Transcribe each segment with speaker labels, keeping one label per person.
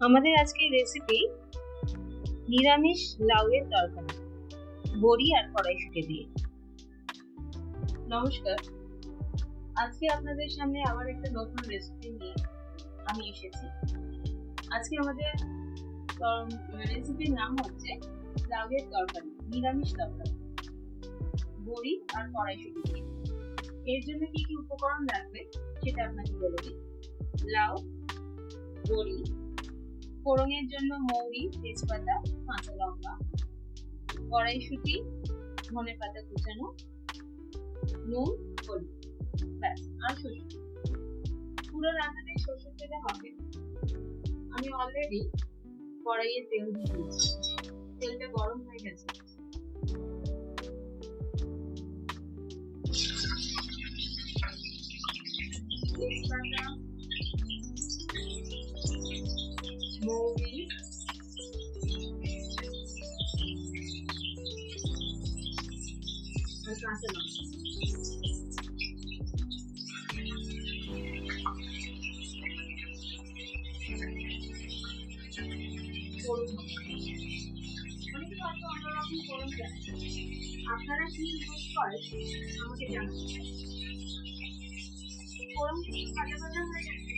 Speaker 1: আমাদের আজকের রেসিপি নিরামিষ লাউয়ের তরকারি, বড়ি আর কড়াইশুঁটি দিয়ে। নমস্কার। আজকে আপনাদের সামনে আবার একটা নতুন রেসিপি নিয়ে আমি এসেছি। আজকে আমাদের রেসিপির নাম হচ্ছে লাউয়ের তরকারি, নিরামিষ তরকারি, বড়ি আর কড়াইশুঁটি দিয়ে। এর জন্য কি কি উপকরণ লাগবে সেটা আপনাকে বলে দিই। লাউ, বড়ি ফোড়নের জন্য মৌরি, তেজপাতা, কাঁচা লঙ্কা, কড়াইশুঁটি, ধনে পাতা কুচানো, নুন, হলুদ, ব্যাস, আর শস্য পুরো রান্নাতে সরষে তেলে হবে। আমি অলরেডি কড়াইয়ে তেল দিয়ে দিয়েছি। তেলটা গরম হয়ে গেছে। হয়তো অন্যরকম ফোড়ন দেয় আপনারা কি ইউজ করেন আমাকে জানান ফোড়ন কিছু ভাজা ভাজা হয়ে গেছে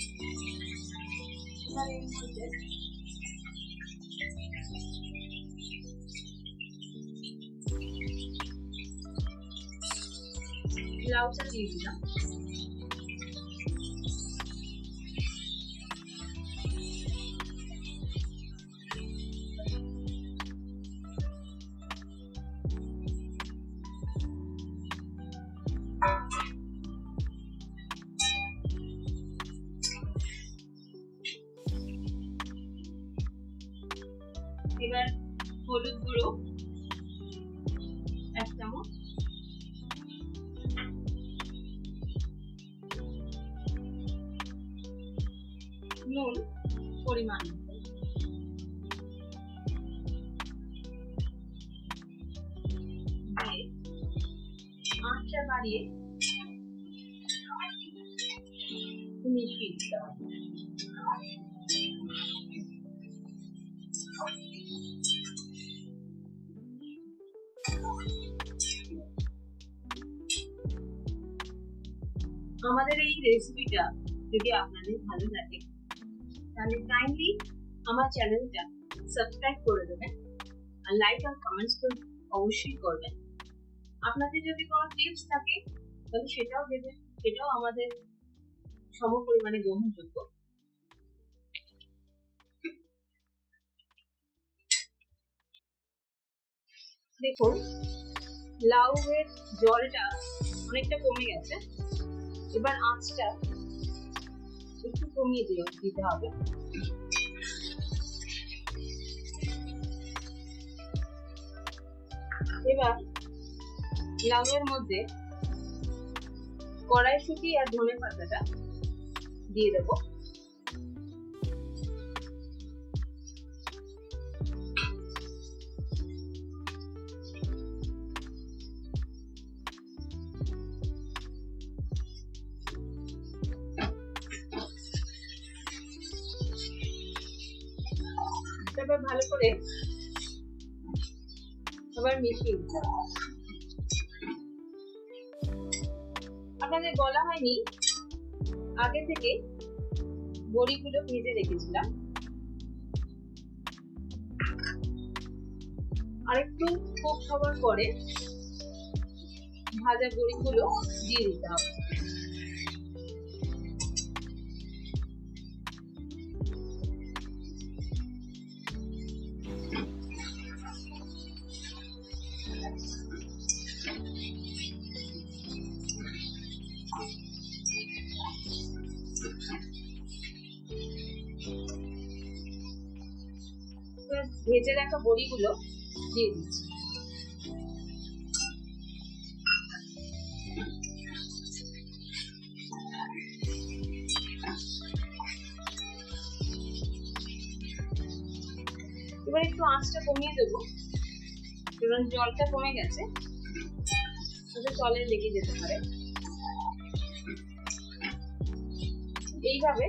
Speaker 1: এবার এর মধ্যে নুন পরিমাণ। আমাদের এই রেসিপিটা যদি আপনাদের ভালো লাগে তাহলে কাইন্ডলি আমার চ্যানেলটা সাবস্ক্রাইব করে দেবেন আর লাইক আর কমেন্টস তো অবশ্যই করবেন। আপনাদের যদি কোনো টিপস থাকে, তাহলে সেটাও দেবেন, সেটাও আমাদের সম পরিমাণে গ্রহণযোগ্য। দেখুন লাউয়ের জলটা অনেকটা কমে গেছে। এবার আঁচটা একটু কমিয়ে দিও দিতে হবে এবার লাউয়ের মধ্যে কড়াইশুঁটি আর ধনে পাতাটা দিয়ে দেবো। তারপর ভালো করে আবার মিশিয়ে দিতে। আপনাদের বলা হয়নি, আগে থেকে বড়িগুলো ভেজে রেখেছিলাম আরেকটু কোক খাবার পরে ভাজা বড়িগুলো দিয়ে দিতে হবে ভেজে রাখা বড়িগুলো দিয়ে দিচ্ছি। এবার একটু আঁচটা কমিয়ে দেবো। কারণ জলটা কমে গেছে। ওটা জলে লেগে যেতে পারে। এইভাবে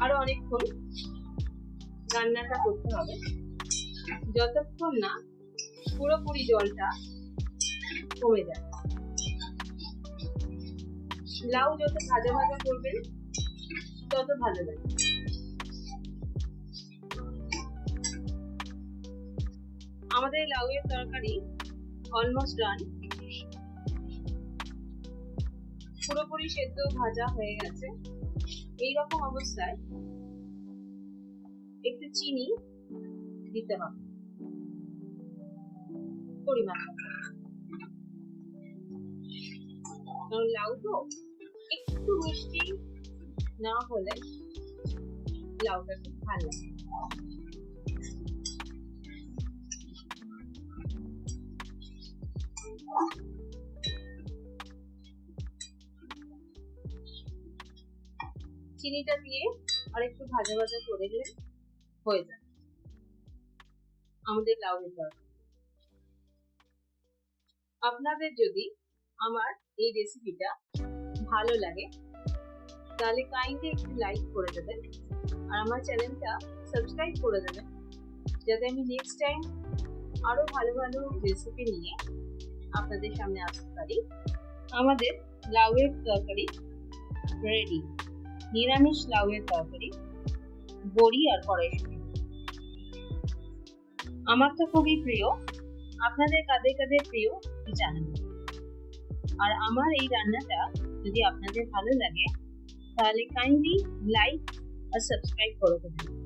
Speaker 1: আরও অনেকক্ষণ রান্নাটা করতে হবে। যতক্ষণ না পুরোপুরি জলটা কমে যায়। লাউ যত ভাজা ভাজা করবেন, তত ভালো লাগে। আমাদের লাউয়ের তরকারি অলমোস্ট ডান পুরোপুরি সেদ্ধ ভাজা হয়ে গেছে। এই রকম অবস্থায় একটু চিনি দিতে হবে। পরিমাণ কারণ লাউ তো একটু মিষ্টি না হলে লাউটা খুব ভালো লাগে। চিনিটা দিয়ে আর একটু ভাজা ভাজা করে দিলে হয়ে যায়। আমাদের লাউয়ের তরকারি আপনাদের যদি আমার এই রেসিপিটা ভালো লাগে, তাহলে কাইন্ডলি একটু লাইক করে দেবেন আর আমার চ্যানেলটা সাবস্ক্রাইব করে দেবেন। যাতে আমি নেক্সট টাইম আরও ভালো ভালো রেসিপি নিয়ে আপনাদের সামনে আসতে পারি। আমাদের লাউয়ের তরকারি রেডি নিরামিষ লাউয়ের তরকারি, বড়ি আর কড়াইশুঁটি। আমার তো খুবই প্রিয়। আপনাদের কাদের কাদের প্রিয় জানাবেন আর আমার এই রান্নাটা যদি আপনাদের ভালো লাগে, তাহলে কাইন্ডলি লাইক আর সাবস্ক্রাইব করে।